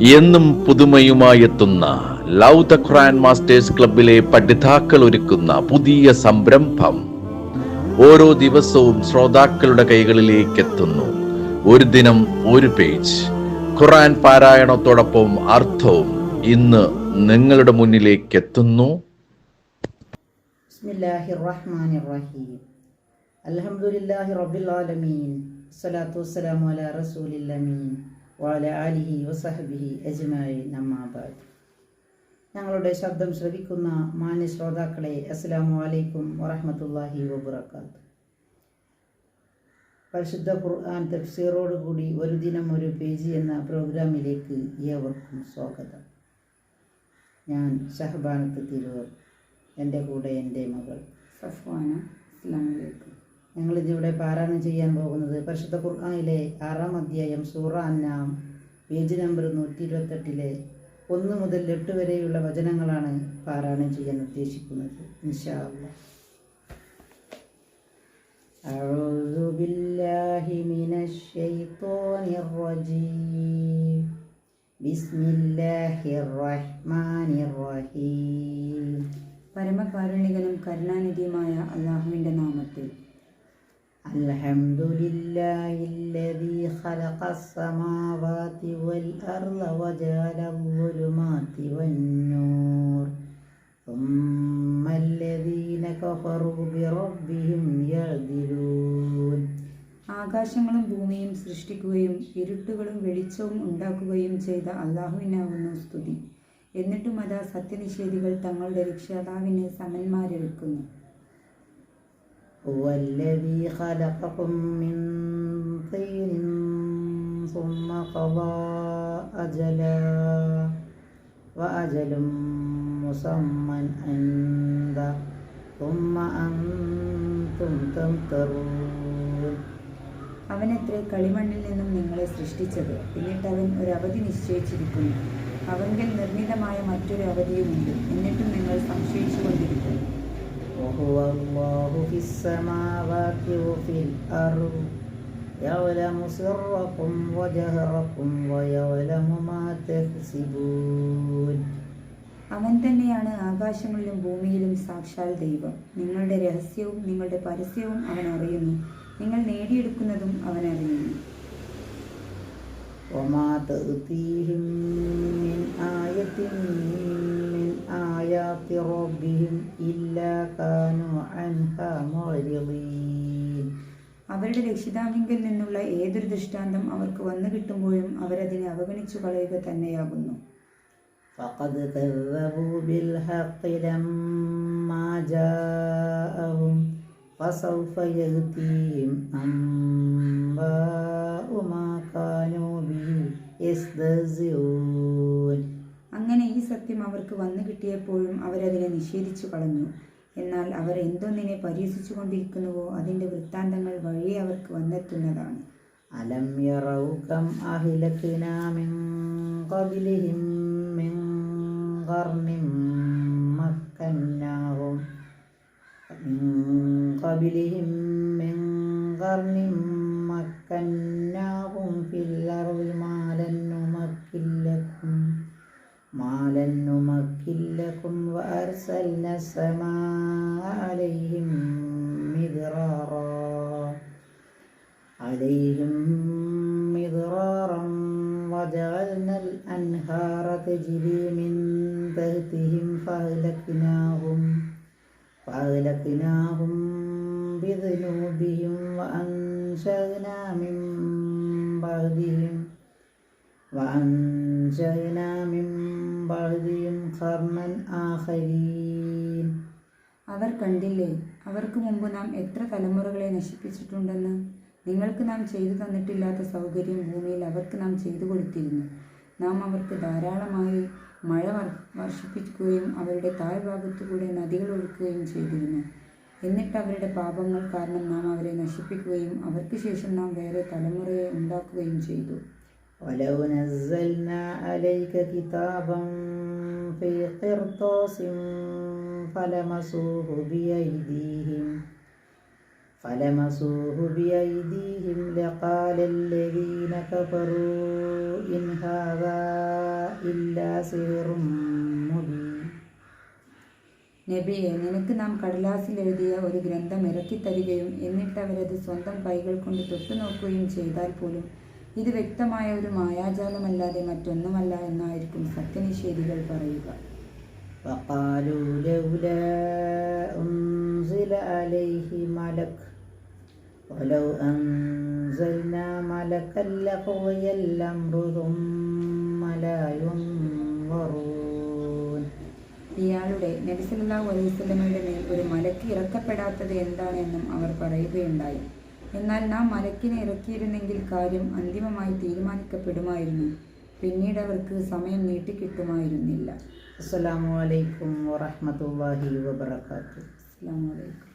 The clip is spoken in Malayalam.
എന്നും പുതുമയുമായെത്തുന്ന ലവ് ദ ഖുറാൻ മാസ്റ്റേഴ്സ് ക്ലബിലെ പഠിതാക്കൾ ഒരുക്കുന്ന പുതിയ സംരംഭം ഓരോ ദിവസവും ശ്രോതാക്കളുടെ കൈകളിലേക്ക് എത്തുന്നു ഒരു ദിനം ഒരു പേജ്. ഖുറാൻ പാരായണത്തോടൊപ്പം അർത്ഥവും ഇന്ന് നിങ്ങളുടെ മുന്നിലേക്ക് എത്തുന്നു അലഹമുല്ലാഹി റബ്ബിൽ ആലമീൻ. സ്വലാത്തു വസ്സലാമു അലാ റസൂലിൽ വഅല ആലിഹി വസഹബിഹി അജ്മഈൻ നമ്മാബാദ് ഞങ്ങളുടെ ശബ്ദം ശ്രവിക്കുന്ന മാന്യ ശ്രോതാക്കളെ അസ്സലാമു അലൈക്കും വറഹമത്തല്ലാഹി വബറകാത്ത് പരിശുദ്ധ ഖുർആൻ തഫ്സീറോടുകൂടി ഒരു ദിനം ഒരു പേജ് എന്ന പ്രോഗ്രാമിലേക്ക് ഏവർക്കും സ്വാഗതം. ഞാൻ ഷഹബാനത്ത് തിരൂർ എന്റെ കൂടെ എന്റെ മകൾ. സഫ്വാന അസ്ലാമലൈക്കും ഞങ്ങളിതിവിടെ പാരായണം ചെയ്യാൻ പോകുന്നത് പരിശുദ്ധ ഖുർആനിലെ ആറാം അധ്യായം സൂറ അന്നാം പേജ് നമ്പർ നൂറ്റി ഇരുപത്തെട്ടിലെ ഒന്ന് മുതൽ എട്ട് വരെയുള്ള വചനങ്ങളാണ് പാരായണം ചെയ്യാൻ ഉദ്ദേശിക്കുന്നത് ഇൻഷാ അല്ലാഹ്. أعوذ بالله من الشيطان الرجيم بسم الله الرحمن الرحيم പരമകാരുണികനും കരുണാനിധിയുമായ അള്ളാഹുവിൻ്റെ നാമത്തിൽ الحمد لله الذي خلق السماوات والأرض وجعل الظلمات والنور ثم الذين كفروا بربهم يعدلون ആകാശങ്ങളും ഭൂമിയും സൃഷ്ടിക്കുകയും ഇരുട്ടുകളും വെളിച്ചവും ഉണ്ടാക്കുകയും ചെയ്ത അള്ളാഹുവിനാകുന്നു സ്തുതി എന്നിട്ടും അതാ സത്യനിഷേധികൾ തങ്ങളുടെ രക്ഷിതാവിനെ സമന്മാരെടുക്കുന്നു هو الذي خلقكم من طين ثم قضى أجلا وأجل مسمى عنده ثم أنتم تمترون അവനത്രേ കളിമണ്ണിൽ നിന്നും നിങ്ങളെ സൃഷ്ടിച്ചത് എന്നിട്ട് അവൻ ഒരു അവധി നിശ്ചയിച്ചിരിക്കുന്നു അവങ്കിൽ നിർണിതമായ മറ്റൊരു അവധിയുമുണ്ട് എന്നിട്ടും നിങ്ങൾ സംശയിച്ചുകൊണ്ടിരിക്കുന്നു وهو الله في السماوات وفي الأرض يعلم سركم وجهركم ويعلم ما تكسبون അവൻ തന്നെയാണ് ആകാശങ്ങളിലും ഭൂമിയിലും സാക്ഷാൽ ദൈവം നിങ്ങളുടെ രഹസ്യവും നിങ്ങളുടെ പരസ്യവും അവൻ അറിയുന്നു നിങ്ങൾ നേടിയെടുക്കുന്നതും അവൻ അറിയുന്നു وما تأتيهم من آية من آيات ربهم إلا كانوا عنها معرضين അവരുടെ രക്ഷിതാവിങ്കിൽ നിന്നുള്ള ഏതൊരു ദൃഷ്ടാന്തം അവർക്ക് വന്നു കിട്ടുമ്പോഴും അവരതിനെ അവഗണിച്ചു കളയുക തന്നെയാകുന്നു فقد كذبوا بالحق لما جاءهم فسوف يأتيهم أنباء ما كانوا به يستهزئون അങ്ങനെ ഈ സത്യം അവർക്ക് വന്നു കിട്ടിയപ്പോഴും അവരതിനെ നിഷേധിച്ചു കളഞ്ഞു. എന്നാൽ അവർ എന്തൊന്നിനെ പരീക്ഷിച്ചു കൊണ്ടിരിക്കുന്നുവോ അതിന്റെ വൃത്താന്തങ്ങൾ വഴി അവർക്ക് വന്നെത്തുന്നതാണ്. അലം മിൻ മിൻ ഫിൽ وأرسلنا السماء عليهم مدرارا. عليهم مضرارا وجعلنا الأنهار تجري من تحتهم فأهلكناهم فأهلكناهم بذنوبهم وأنشأنا من بعدهم وأنشأنا من بعدهم قرنا آخرين അവർ കണ്ടില്ലേ അവർക്ക് മുമ്പ് നാം എത്ര തലമുറകളെ നശിപ്പിച്ചിട്ടുണ്ടെന്ന് നിങ്ങൾക്ക് നാം ചെയ്തു തന്നിട്ടില്ലാത്ത സൗകര്യം ഭൂമിയിൽ അവർക്ക് നാം ചെയ്തു കൊടുത്തിരുന്നു നാം അവർക്ക് ധാരാളമായി മഴ വർ- വർഷിപ്പിക്കുകയും അവരുടെ താഴ്ഭാഗത്തുകൂടെ നദികൾ ഒഴുക്കുകയും ചെയ്തിരുന്നു എന്നിട്ട് അവരുടെ പാപങ്ങൾ കാരണം നാം അവരെ നശിപ്പിക്കുകയും അവർക്ക് ശേഷം നാം വേറെ തലമുറയെ ഉണ്ടാക്കുകയും ചെയ്തു ولو نزلنا عليك كتابا في قرطاس فلمسوه بأيديهم فلمسوه بأيديهم لقال الذين كفروا إن هذا إلا سحر مبين നബിയെ നിനക്ക് നാം കടലാസിൽ എഴുതിയ ഒരു ഗ്രന്ഥം ഇറക്കിത്തരികയും എന്നിട്ട് അവരത് സ്വന്തം കൈകൾ കൊണ്ട് തൊട്ടു നോക്കുകയും ചെയ്താൽ പോലും ഇത് വ്യക്തമായ ഒരു മായാജാലമല്ലാതെ മറ്റൊന്നുമല്ല എന്നായിരിക്കും സത്യനിഷേധികൾ പറയുക وقالوا لولا أنزل عليه ملك ولو أنزلنا ملكا لقضي الأمر ثم لا ينظرون ഇയാളുടെ നബി സല്ലല്ലാഹു അലൈഹി വസല്ലമയുടെ മേൽ ഒരു മലക്ക് ഇറക്കപ്പെടാത്തത് എന്താണെന്നും അവർ പറയുകയുണ്ടായി എന്നാൽ നാം മലക്കിനെ ഇറക്കിയിരുന്നെങ്കിൽ കാര്യം അന്തിമമായി തീരുമാനിക്കപ്പെടുമായിരുന്നു. പിന്നീട് അവർക്ക് സമയം നീട്ടിക്കിട്ടുമായിരുന്നില്ല. അസ്സാം വലൈക്കും വാഹമത്തല്ലാഹി വാത്തു അസ്സാം വലൈക്കും